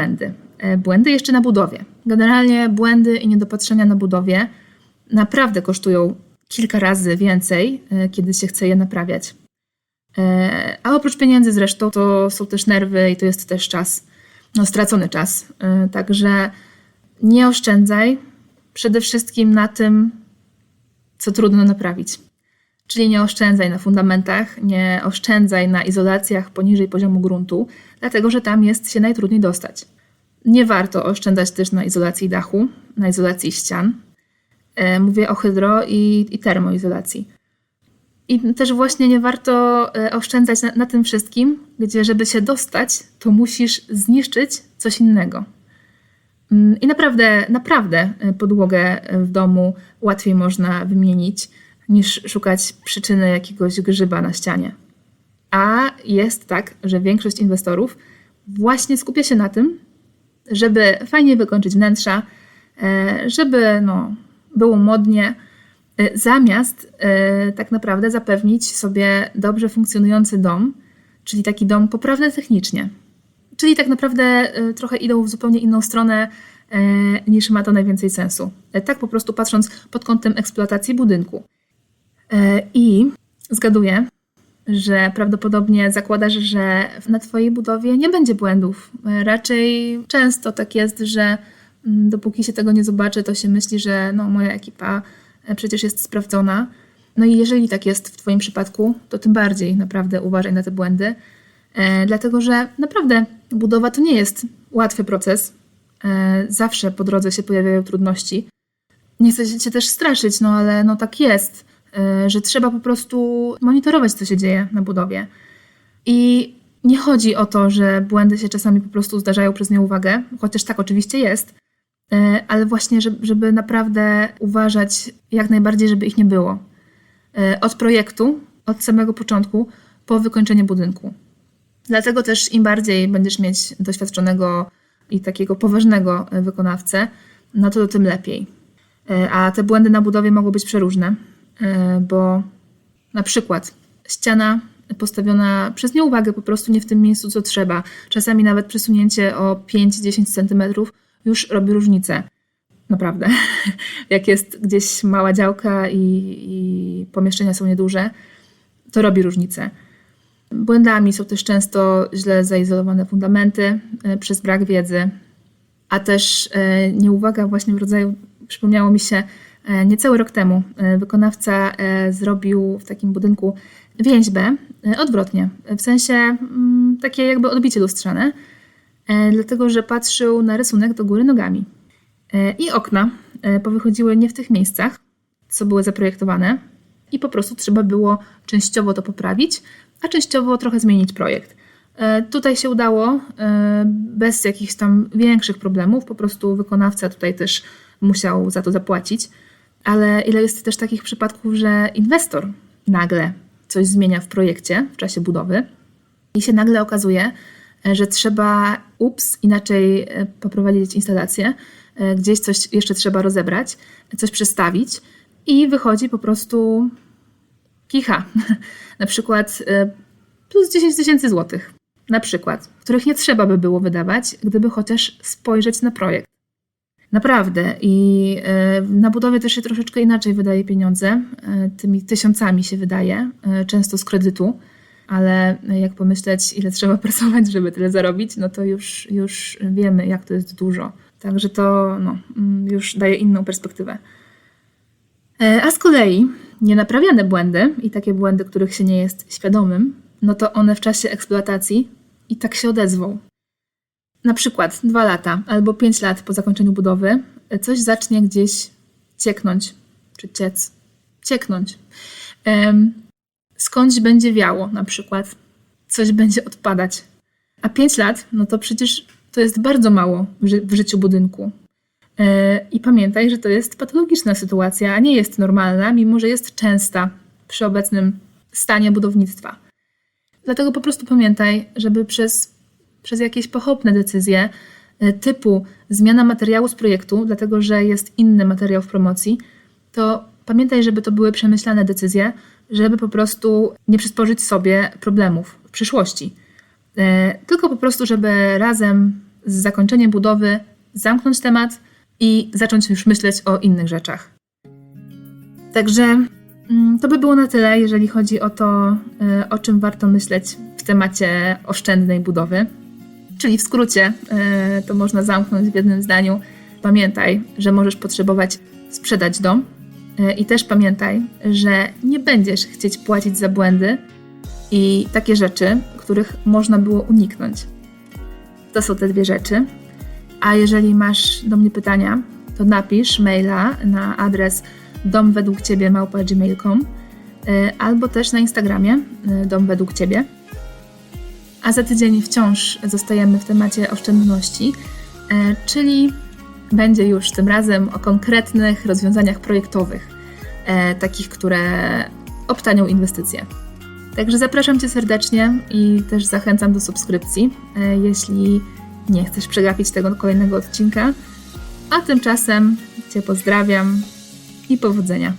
błędy. E, Błędy jeszcze na budowie. Generalnie błędy i niedopatrzenia na budowie naprawdę kosztują kilka razy więcej, e, kiedy się chce je naprawiać. E, A oprócz pieniędzy zresztą to są też nerwy i to jest też czas, no stracony czas. Także nie oszczędzaj przede wszystkim na tym, co trudno naprawić. Czyli nie oszczędzaj na fundamentach, nie oszczędzaj na izolacjach poniżej poziomu gruntu, dlatego że tam jest się najtrudniej dostać. Nie warto oszczędzać też na izolacji dachu, na izolacji ścian. E, Mówię o hydro i, i termoizolacji. I też właśnie nie warto e, oszczędzać na, na tym wszystkim, gdzie żeby się dostać, to musisz zniszczyć coś innego. Mm, I naprawdę, naprawdę e, podłogę w domu łatwiej można wymienić niż szukać przyczyny jakiegoś grzyba na ścianie. A jest tak, że większość inwestorów właśnie skupia się na tym, żeby fajnie wykończyć wnętrza, e, żeby no, było modnie, e, zamiast e, tak naprawdę zapewnić sobie dobrze funkcjonujący dom, czyli taki dom poprawny technicznie. Czyli tak naprawdę trochę idą w zupełnie inną stronę niż ma to najwięcej sensu. Tak po prostu patrząc pod kątem eksploatacji budynku. E, I zgaduję, że prawdopodobnie zakładasz, że na Twojej budowie nie będzie błędów. E, Raczej często tak jest, że mm, dopóki się tego nie zobaczy, to się myśli, że no, moja ekipa e, przecież jest sprawdzona. No i jeżeli tak jest w Twoim przypadku, to tym bardziej naprawdę uważaj na te błędy, dlatego że naprawdę budowa to nie jest łatwy proces. Zawsze po drodze się pojawiają trudności. Nie chcę Cię też straszyć, no ale no tak jest, że trzeba po prostu monitorować, co się dzieje na budowie. I nie chodzi o to, że błędy się czasami po prostu zdarzają przez nieuwagę, chociaż tak oczywiście jest, e, ale właśnie, żeby, naprawdę uważać jak najbardziej, żeby ich nie było. E, Od projektu, od samego początku, po wykończenie budynku. Dlatego też im bardziej będziesz mieć doświadczonego i takiego poważnego e, wykonawcę, no to tym lepiej. E, A te błędy na budowie mogą być przeróżne, e, bo na przykład ściana postawiona przez nieuwagę po prostu nie w tym miejscu, co trzeba. Czasami nawet przesunięcie o 5-10 cm już robi różnicę. Naprawdę. Jak jest gdzieś mała działka i, i pomieszczenia są nieduże, to robi różnicę. Błędami są też często źle zaizolowane fundamenty e, przez brak wiedzy, a też e, nieuwaga właśnie w rodzaju, przypomniało mi się, e, niecały rok temu e, wykonawca e, zrobił w takim budynku więźbę e, odwrotnie, w sensie mm, takie jakby odbicie lustrzane, e, dlatego że patrzył na rysunek do góry nogami. E, I okna e, powychodziły nie w tych miejscach, co były zaprojektowane, i po prostu trzeba było częściowo to poprawić, a częściowo trochę zmienić projekt. E, Tutaj się udało e, bez jakichś tam większych problemów, po prostu wykonawca tutaj też musiał za to zapłacić, ale ile jest też takich przypadków, że inwestor nagle coś zmienia w projekcie w czasie budowy i się nagle okazuje, że trzeba, ups, inaczej e, poprowadzić instalację, e, gdzieś coś jeszcze trzeba rozebrać, coś przestawić i wychodzi po prostu kicha. Na przykład e, plus 10 tysięcy złotych. Na przykład, których nie trzeba by było wydawać, gdyby chociaż spojrzeć na projekt. Naprawdę. I e, na budowie też się troszeczkę inaczej wydaje pieniądze. E, Tymi tysiącami się wydaje, e, często z kredytu, ale jak pomyśleć, ile trzeba pracować, żeby tyle zarobić, no to już, już wiemy, jak to jest dużo. Także to no, mm, już daje inną perspektywę. A z kolei nienaprawiane błędy i takie błędy, których się nie jest świadomym, no to one w czasie eksploatacji i tak się odezwą. Na przykład dwa lata albo pięć lat po zakończeniu budowy e, coś zacznie gdzieś cieknąć, czy ciec, cieknąć. Skądś będzie wiało na przykład, coś będzie odpadać. A pięć lat, no to przecież to jest bardzo mało w życiu budynku. E, I pamiętaj, że to jest patologiczna sytuacja, a nie jest normalna, mimo że jest częsta przy obecnym stanie budownictwa. Dlatego po prostu pamiętaj, żeby przez, przez jakieś pochopne decyzje e, typu zmiana materiału z projektu, dlatego że jest inny materiał w promocji, to pamiętaj, żeby to były przemyślane decyzje, żeby po prostu nie przysporzyć sobie problemów w przyszłości. E, Tylko po prostu, żeby razem z zakończeniem budowy zamknąć temat i zacząć już myśleć o innych rzeczach. Także mm, to by było na tyle, jeżeli chodzi o to, y, o czym warto myśleć w temacie oszczędnej budowy. Czyli w skrócie, y, to można zamknąć w jednym zdaniu. Pamiętaj, że możesz potrzebować sprzedać dom y, i też pamiętaj, że nie będziesz chcieć płacić za błędy i takie rzeczy, których można było uniknąć. To są te dwie rzeczy. A jeżeli masz do mnie pytania, to napisz maila na adres dom według ciebie małpa.gmail.com albo też na Instagramie dom według ciebie. A za tydzień wciąż zostajemy w temacie oszczędności, y, czyli będzie już tym razem o konkretnych rozwiązaniach projektowych, y, takich, które obtanią inwestycje. Także zapraszam Cię serdecznie i też zachęcam do subskrypcji, e, jeśli nie chcesz przegapić tego kolejnego odcinka. A tymczasem Cię pozdrawiam i powodzenia.